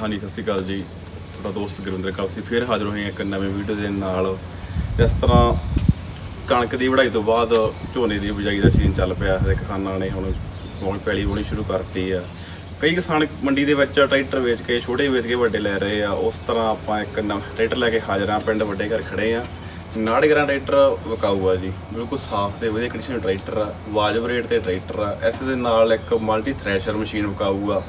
ਹਾਂਜੀ, ਸਤਿ ਸ਼੍ਰੀ ਅਕਾਲ ਜੀ। ਤੁਹਾਡਾ ਦੋਸਤ ਗੁਰਵਿੰਦਰ ਕਲਸੀ ਫਿਰ ਹਾਜ਼ਰ ਹੋਏ ਹਾਂ ਇੱਕ ਨਵੇਂ ਵੀਡੀਓ ਦੇ ਨਾਲ। ਇਸ ਤਰ੍ਹਾਂ ਕਣਕ ਦੀ ਵਢਾਈ ਤੋਂ ਬਾਅਦ ਝੋਨੇ ਦੀ ਬਿਜਾਈ ਦਾ ਸੀਜ਼ਨ ਚੱਲ ਪਿਆ ਹੈ। ਕਿਸਾਨਾਂ ਨੇ ਹੁਣ ਹੁਣ ਪੈਲੀ ਵਾਹੁਣੀ ਸ਼ੁਰੂ ਕਰਤੀ ਆ। ਕਈ ਕਿਸਾਨ ਮੰਡੀ ਦੇ ਵਿੱਚ ਟਰੈਕਟਰ ਵੇਚ ਕੇ, ਛੋਟੇ ਵੇਚ ਕੇ ਵੱਡੇ ਲੈ ਰਹੇ ਆ। ਉਸ ਤਰ੍ਹਾਂ ਆਪਾਂ ਇੱਕ ਨਵਾਂ ਟਰੈਕਟਰ ਲੈ ਕੇ ਹਾਜ਼ਰ ਆ ਪਿੰਡ ਵੱਡੇ ਘਰ ਖੜੇ ਆ। ਨਾੜਗਰਾਂ ਟਰੈਕਟਰ ਵਿਕਾਊ ਆ ਜੀ। ਬਿਲਕੁਲ ਸਾਫ਼ ਤੇ ਵਧੀਆ ਕੰਡੀਸ਼ਨ ਟਰੈਕਟਰ ਆ। ਵਾਜਬ ਰੇਟ ਤੇ ਟਰੈਕਟਰ ਆ। ਇਸ ਦੇ ਨਾਲ ਇੱਕ ਮਲਟੀ ਥ੍ਰੈਸ਼ਰ ਮਸ਼ੀਨ ਵਿਕਾਊ ਆ।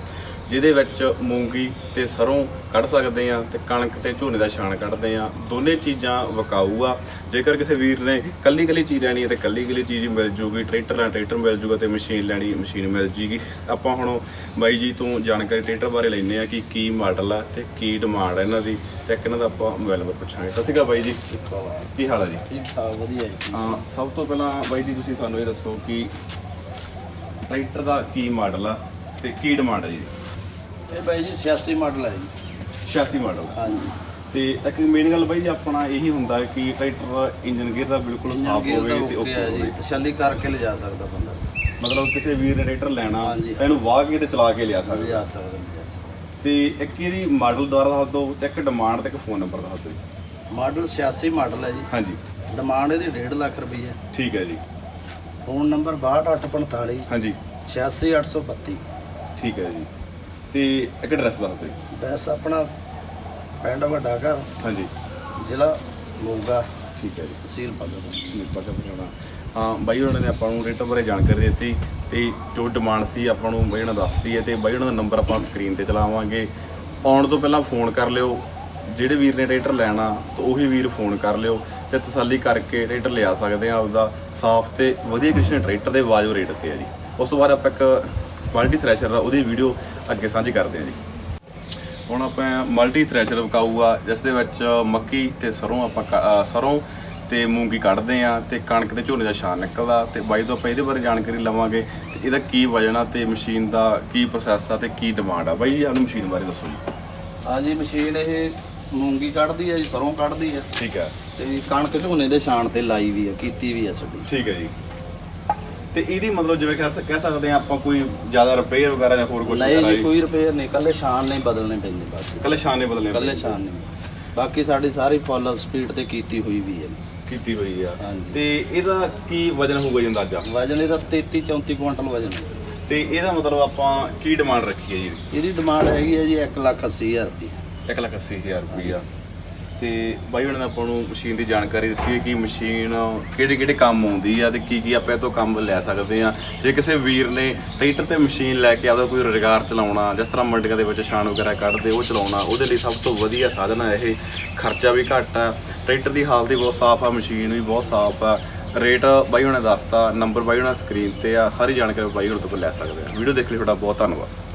ਜਿਹਦੇ ਵਿੱਚ ਮੂੰਗੀ ਤੇ ਸਰੋਂ ਕੱਢ ਸਕਦੇ ਆ ਤੇ ਕਣਕ ਤੇ ਝੋਨੇ ਦਾ ਛਾਣ ਕੱਢਦੇ ਆ ਦੋਨੇ ਚੀਜ਼ਾਂ ਵਿਕਾਊ ਆ। ਜੇਕਰ ਕਿਸੇ ਵੀਰ ਨੇ ਕੱਲੀ ਕੱਲੀ ਚੀਜ਼ ਲੈਣੀ ਹੈ ਤੇ ਕੱਲੀ ਕੱਲੀ ਚੀਜ਼ ਮਿਲ ਜੂਗੀ ਟਰੈਕਟਰ ਲੈਣਾ ਟਰੈਕਟਰ ਮਿਲ ਜੂਗਾ ਤੇ ਮਸ਼ੀਨ ਲੈਣੀ ਮਸ਼ੀਨ ਮਿਲ ਜੂਗੀ। ਆਪਾਂ ਹੁਣ ਬਾਈ ਜੀ ਤੋਂ ਜਾਣਕਾਰੀ ਟਰੈਕਟਰ ਬਾਰੇ ਲੈਣੇ ਆ ਕਿ ਕੀ ਮਾਡਲ ਆ ਤੇ ਕੀ ਡਿਮਾਂਡ ਹੈ ਇਹਨਾਂ ਦੀ ਤੇ ਇੱਕ ਇਹਨਾਂ ਦਾ ਆਪਾਂ ਮੋਬਾਈਲ ਨੰਬਰ ਪੁੱਛਾਂਗੇ। ਸਤਿ ਸ਼੍ਰੀ ਅਕਾਲ ਬਾਈ ਜੀ। ਕੀ ਹਾਲ ਹੈ ਜੀ? ਠੀਕ ਠਾਕ ਵਧੀਆ ਜੀ। ਹਾਂ ਸਭ ਤੋਂ ਪਹਿਲਾਂ ਬਾਈ ਜੀ ਤੁਸੀਂ ਸਾਨੂੰ ਇਹ ਦੱਸੋ ਕਿ ਟਰੈਕਟਰ ਦਾ ਕੀ ਮਾਡਲ ਆ ਤੇ ਕੀ ਡਿਮਾਂਡ ਹੈ ਜੀ? ਇਹ ਬਾਈ ਜੀ 86 ਮਾਡਲ ਹੈ ਜੀ। 86 ਮਾਡਲ। ਹਾਂਜੀ। ਤੇ ਇੱਕ ਮੇਨ ਗੱਲ ਬਾਈ ਜੀ ਆਪਣਾ ਇਹੀ ਹੁੰਦਾ ਕਿ ਟਰੈਕਟਰ ਇੰਜਨ ਗੇਅਰ ਦਾ ਬਿਲਕੁਲ ਸਾਫ਼ ਹੋਵੇ ਤੇ ਓਕੇ ਹੈ ਜੀ ਤਸੱਲੀ ਕਰਕੇ ਲਿਜਾ ਸਕਦਾ ਬੰਦਾ। ਮਤਲਬ ਕਿਸੇ ਵੀਰ ਨੇ ਟਰੈਕਟਰ ਲੈਣਾ। ਤਾਂ ਇਹਨੂੰ ਵਾਹ ਕੇ ਤੇ ਚਲਾ ਕੇ ਲਿਆ ਸਕਦਾ। ਲਿਜਾ ਸਕਦਾ ਤੇ ਇੱਕ ਇਹਦੀ ਮਾਡਲ ਦੁਆਰਾ ਦੱਸ ਦਿਓ ਤੇ ਇੱਕ ਡਿਮਾਂਡ ਤੇ ਇੱਕ ਫੋਨ ਨੰਬਰ ਦੱਸ ਦਿਓ। ਮਾਡਲ 86 ਮਾਡਲ ਹੈ ਜੀ। ਹਾਂਜੀ। ਡਿਮਾਂਡ ਇਹਦੀ 1.5 ਲੱਖ ਰੁਪਏ ਹੈ। ਠੀਕ ਹੈ ਜੀ। ਫੋਨ ਨੰਬਰ 62845 ਹਾਂਜੀ। 86832 ਠੀਕ ਹੈ ਜੀ। ਤੇ ਇੱਕ ਐਡਰੈਸ ਦੱਸ ਦਿਓ। ਬਸ ਆਪਣਾ ਪਿੰਡ ਵੱਡਾ ਘਰ ਹਾਂਜੀ। ਜ਼ਿਲ੍ਹਾ ਮੋਗਾ ਠੀਕ ਹੈ ਜੀ। ਤਹਿਸੀਲ ਪੱਕਾ ਪੱਕਾ ਹਾਂ ਬਾਈ ਉਹਨਾਂ ਨੇ ਆਪਾਂ ਨੂੰ ਰੇਟਾਂ ਬਾਰੇ ਜਾਣਕਾਰੀ ਦਿੱਤੀ ਤੇ ਜੋ ਡਿਮਾਂਡ ਸੀ ਆਪਾਂ ਨੂੰ ਬਾਈ ਉਹਨਾਂ ਦੱਸਤੀ ਹੈ ਤੇ ਬਾਈ ਉਹਨਾਂ ਦਾ ਨੰਬਰ ਆਪਾਂ ਸਕਰੀਨ ਤੇ ਚਲਾਵਾਂਗੇ। ਆਉਣ ਤੋਂ ਪਹਿਲਾਂ ਫੋਨ ਕਰ ਲਿਓ। ਜਿਹੜੇ ਵੀਰ ਨੇ ਟਰੈਕਟਰ ਲੈਣਾ ਤਾਂ ਉਹੀ ਵੀਰ ਫੋਨ ਕਰ ਲਿਓ ਤੇ ਤਸੱਲੀ ਕਰਕੇ ਟਰੈਕਟਰ ਲਿਆ ਸਕਦੇ ਆ ਆਪਦਾ। ਸਾਫ਼ ਤੇ ਵਧੀਆ ਕੰਡੀਸ਼ਨ ਟਰੈਕਟਰ ਦੇ ਵਾਜਬ ਰੇਟ ਤੇ ਆ ਜੀ। ਉਸ ਤੋਂ ਬਾਅਦ ਆਪਾਂ ਇੱਕ ਮਲਟੀ ਥ੍ਰੈਸ਼ਰ ਦਾ ਉਹਦੀ ਵੀਡੀਓ ਅੱਗੇ ਸਾਂਝੀ ਕਰਦੇ ਆ ਜੀ। ਹੁਣ ਆਪਾਂ ਮਲਟੀ ਥ੍ਰੈਸ਼ਰ ਵਿਕਾਊ ਆ ਜਿਸ ਦੇ ਵਿੱਚ ਮੱਕੀ ਤੇ ਸਰੋਂ ਆਪਾਂ ਸਰੋਂ ਤੇ ਮੂੰਗੀ ਕੱਢਦੇ ਆ ਤੇ ਕਣਕ ਤੇ ਝੋਨੇ ਦਾ ਛਾਣ ਨਿਕਲਦਾ ਤੇ ਬਾਈ ਤੋਂ ਆਪਾਂ ਇਹਦੇ ਬਾਰੇ ਜਾਣਕਾਰੀ ਲਵਾਂਗੇ ਤੇ ਇਹਦਾ ਕੀ ਵਜਨ ਆ ਤੇ ਮਸ਼ੀਨ ਦਾ ਕੀ ਪ੍ਰੋਸੈਸ ਆ ਤੇ ਕੀ ਡਿਮਾਂਡ ਆ। ਬਾਈ ਜੀ ਸਾਨੂੰ ਮਸ਼ੀਨ ਬਾਰੇ ਦੱਸੋ ਜੀ। ਹਾਂਜੀ ਮਸ਼ੀਨ ਇਹ ਮੂੰਗੀ ਕੱਢਦੀ ਹੈ ਜੀ ਸਰੋਂ ਕੱਢਦੀ ਹੈ ਠੀਕ ਹੈ ਤੇ ਕਣਕ ਝੋਨੇ ਦੇ ਛਾਣ ਤੇ ਲਾਈ ਵੀ ਹੈ ਕੀਤੀ ਵੀ ਹੈ ਸਾਡੀ। ਠੀਕ ਹੈ ਜੀ। ਤੇ ਇਹਦੀ ਮਤਲਬ ਜਿਵੇਂ ਕਹਿ ਸ- ਕਹਿ ਸਕਦੇ ਆ ਆਪਾਂ ਕੋਈ ਜ਼ਿਆਦਾ ਰਿਪੇਅਰ ਵਗੈਰਾ ਜਾਂ ਹੋਰ ਕੁਝ ਨਹੀਂ ਜੀ ਕੋਈ ਰਿਪੇਅਰ ਨਹੀਂ ਕੱਲੇ ਛਾਣ ਨਹੀਂ ਬਦਲਣੇ ਪੈਂਦੇ ਬਸ। ਕੱਲੇ ਛਾਣੇ ਬਦਲਨੇ ਕੱਲੇ ਛਾਣ ਨਹੀਂ। ਬਾਕੀ ਸਾਡੀ ਸਾਰੀ ਫੁੱਲ ਸਪੀਡ ਤੇ ਕੀਤੀ ਹੋਈ ਵੀ ਹੈ। ਕੀਤੀ ਹੋਈ ਆ। ਤੇ ਇਹਦਾ ਕੀ ਵਜਨ ਹੋਊਗਾ ਜੀ ਅੰਦਾਜ਼ਾ? ਵਜਨ ਇਹਦਾ 33 34 ਕੁਇੰਟਲ ਵਜਨ। ਤੇ ਇਹਦਾ ਮਤਲਬ ਆਪਾਂ ਕੀ ਡਿਮਾਂਡ ਰੱਖੀ ਹੈ ਜੀ? ਇਹਦੀ ਡਿਮਾਂਡ ਹੈਗੀ ਹੈ ਜੀ 1 ਲੱਖ 80 ਹਜ਼ਾਰ ਰੁਪਏ ਇੱਕ ਲੱਖ ਅੱਸੀ ਹਜ਼ਾਰ ਰੁਪਈਆ। ਤੇ ਬਾਈ ਉਹਨਾਂ ਨੇ ਆਪਾਂ ਨੂੰ ਮਸ਼ੀਨ ਦੀ ਜਾਣਕਾਰੀ ਦਿੱਤੀ ਹੈ ਕਿ ਮਸ਼ੀਨ ਕਿਹੜੇ ਕਿਹੜੇ ਕੰਮ ਆਉਂਦੀ ਆ ਤੇ ਕੀ ਕੀ ਆਪਾਂ ਇਹ ਤੋਂ ਕੰਮ ਲੈ ਸਕਦੇ ਆ। ਜੇ ਕਿਸੇ ਵੀਰ ਨੇ ਟਰੈਕਟਰ ਤੇ ਮਸ਼ੀਨ ਲੈ ਕੇ ਆਪਦਾ ਕੋਈ ਰੁਜ਼ਗਾਰ ਚਲਾਉਣਾ, ਜਿਸ ਤਰ੍ਹਾਂ ਮੰਡੀਆਂ ਦੇ ਵਿੱਚ ਛਾਣ ਵਗੈਰਾ ਕੱਢਦੇ, ਉਹ ਚਲਾਉਣਾ, ਉਹਦੇ ਲਈ ਸਭ ਤੋਂ ਵਧੀਆ ਸਾਧਨ ਆ ਇਹ। ਖਰਚਾ ਵੀ ਘੱਟ ਆ, ਟਰੈਕਟਰ ਦੀ ਹਾਲਤ ਵੀ ਬਹੁਤ ਸਾਫ਼ ਆ, ਮਸ਼ੀਨ ਵੀ ਬਹੁਤ ਸਾਫ਼ ਆ। ਰੇਟ ਬਾਈ ਉਹਨਾਂ ਦੱਸਤਾ, ਨੰਬਰ ਬਾਈ ਉਹਨਾਂ ਸਕਰੀਨ ਤੇ ਆ, ਸਾਰੀ ਜਾਣਕਾਰੀ ਬਾਈ ਉਹਨਾਂ ਤੋਂ ਲੈ ਸਕਦੇ ਆ। ਵੀਡੀਓ ਦੇਖਣ ਲਈ ਤੁਹਾਡਾ ਬਹੁਤ ਧੰਨਵਾਦ।